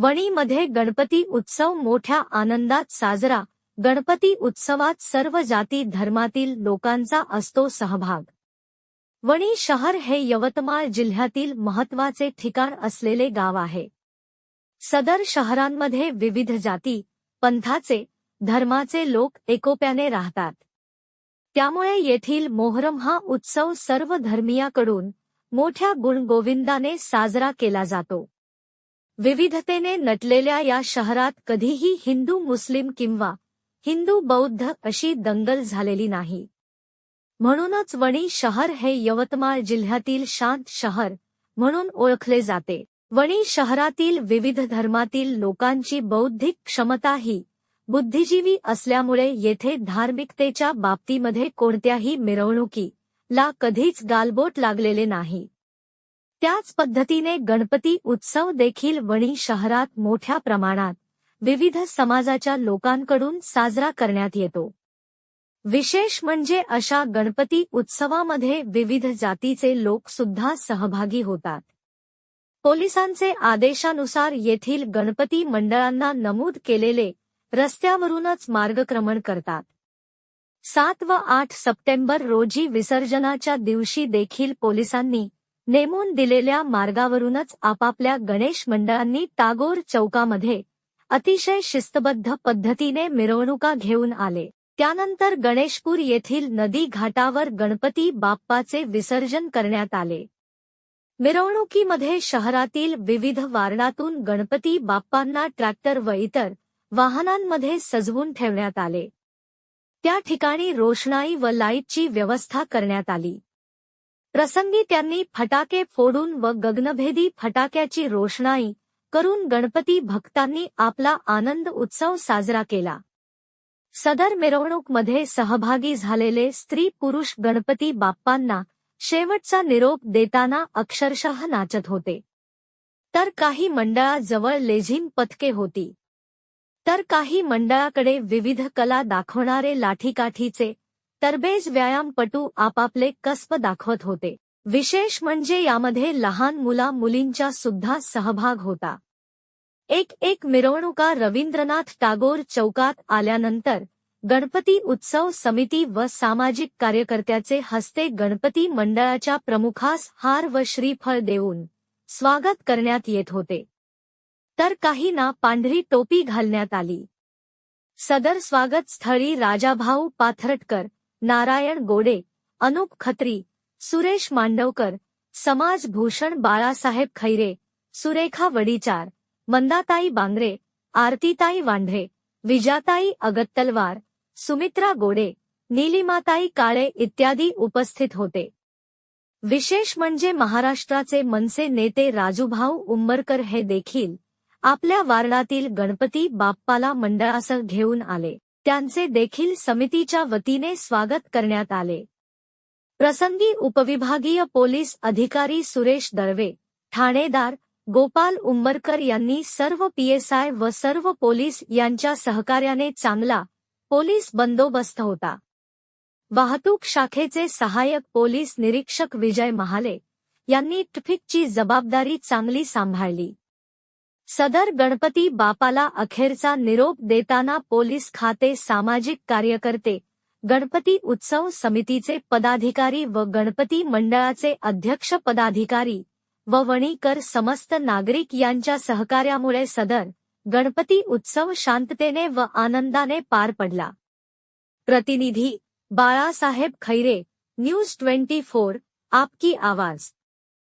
वणीमध्ये गणपती उत्सव मोठ्या आनंदात साजरा. गणपती उत्सवात सर्व जाती धर्मातील लोकांचा असतो सहभाग. वणी शहर हे यवतमाळ जिल्ह्यातील महत्त्वाचे ठिकाण असलेले गाव आहे. सदर शहरांमध्ये विविध जाती पंथाचे धर्माचे लोक एकोप्याने राहतात. त्यामुळे येथील मोहरम हा उत्सव सर्व धर्मीयाकडून मोठ्या गुणगोविंदाने साजरा केला जातो. विविधतेने नटलेल्या या शहरात कधीही हिंदू मुस्लिम किंवा हिंदू बौद्ध अशी दंगल झालेली नाही. म्हणूनच वणी शहर हे यवतमाळ जिल्ह्यातील शांत शहर म्हणून ओळखले जाते. वणी शहरातील विविध धर्मातील लोकांची बौद्धिक क्षमताही बुद्धिजीवी असल्यामुळे येथे धार्मिकतेच्या बाबतीमध्ये कोणत्याही मिरवणुकी ला कधीच गालबोट लागलेले नाही. त्याच पद्धतीने गणपती उत्सव देखील वणी शहरात मोठ्या प्रमाणात विविध समाजाच्या लोकांकडून साजरा करण्यात येतो. विशेष म्हणजे अशा गणपती उत्सवामध्ये विविध जातीचे लोक सुद्धा सहभागी होतात. पोलिसांचे आदेशानुसार येथील गणपती मंडळांना नमूद केलेले रस्त्यावरूनच मार्गक्रमण करतात. सात व आठ सप्टेंबर रोजी विसर्जनाच्या दिवशी देखील पोलिसांनी नेमून दिलेल्या मार्गावरूनच आपापल्या गणेश मंडळांनी टागोर चौकामध्ये अतिशय शिस्तबद्ध पद्धतीने मिरवणुका घेऊन आले. त्यानंतर गणेशपूर येथील नदी घाटावर गणपती बाप्पाचे विसर्जन करण्यात आले. मिरवणुकीमध्ये शहरातील विविध वार्डातून गणपती बाप्पांना ट्रॅक्टर व इतर वाहनांमध्ये सजवून ठेवण्यात आले. त्या ठिकाणी रोषणाई व लाईटची व्यवस्था करण्यात आली. प्रसंगी त्यांनी फटाके फोडून व गगनभेदी फटाक्याची रोषणाई करून गणपती भक्तांनी आपला आनंद उत्सव साजरा केला. सदर मिरवणूकमध्ये सहभागी झालेले स्त्री पुरुष गणपती बाप्पांना शेवटचा निरोप देताना अक्षरशः नाचत होते. तर काही मंडळाजवळ लेझिम पथके होती. तर काही मंडळाकडे विविध कला दाखवणारे लाठीकाठीचे तरबेज व्यायामपटू आपापले कसब दाखवत होते. विशेष म्हणजे यामध्ये लहान मुला मुलींचा सुद्धा सहभाग होता. एक एक मिरवणुका रवींद्रनाथ टागोर चौकात आल्यानंतर गणपती उत्सव समिती व सामाजिक कार्यकर्त्याचे हस्ते गणपती मंडळाच्या प्रमुखास हार व श्रीफळ देऊन स्वागत करण्यात येत होते. तर काहींना पांढरी टोपी घालण्यात आली. सदर स्वागत स्थळी राजाभाऊ पाथरटकर नारायण गोडे अनुप खत्री सुरेश मांडवकर समाज भूषण बाळासाहेब खैरे सुरेखा वडीचार मंदाताई बांगरे आरतीताई वांढरे विजाताई अगत्तलवार सुमित्रा गोडे नीलिमाताई काळे इत्यादी उपस्थित होते. विशेष म्हणजे महाराष्ट्राचे मनसे नेते राजूभाऊ उंबरकर हे देखील आपल्या वार्डातील गणपती बाप्पाला मंडळासह घेऊन आले. त्यांचे देखील समितीच्या वतीने स्वागत करण्यात आले. प्रसंगी उपविभागीय पोलीस अधिकारी सुरेश दळवे ठाणेदार गोपाल उंबरकर यांनी सर्व पीएसआय व सर्व पोलीस यांच्या सहकार्याने चांगला पोलीस बंदोबस्त होता. वाहतूक शाखेचे सहाय्यक पोलीस निरीक्षक विजय महाले यांनी ट्रफिकची जबाबदारी चांगली सांभाळली. सदर गणपती बापाला अखेरचा निरोप देताना पोलीस खाते सामाजिक कार्यकर्ते गणपती उत्सव समितीचे पदाधिकारी व गणपती मंडळाचे अध्यक्ष पदाधिकारी व वणीकर समस्त नागरिक यांच्या सहकार्यामुळे सदर गणपती उत्सव शांततेने व आनंदाने पार पडला. प्रतिनिधी Balasaheb Khaire news twenty four आपकी आवाज.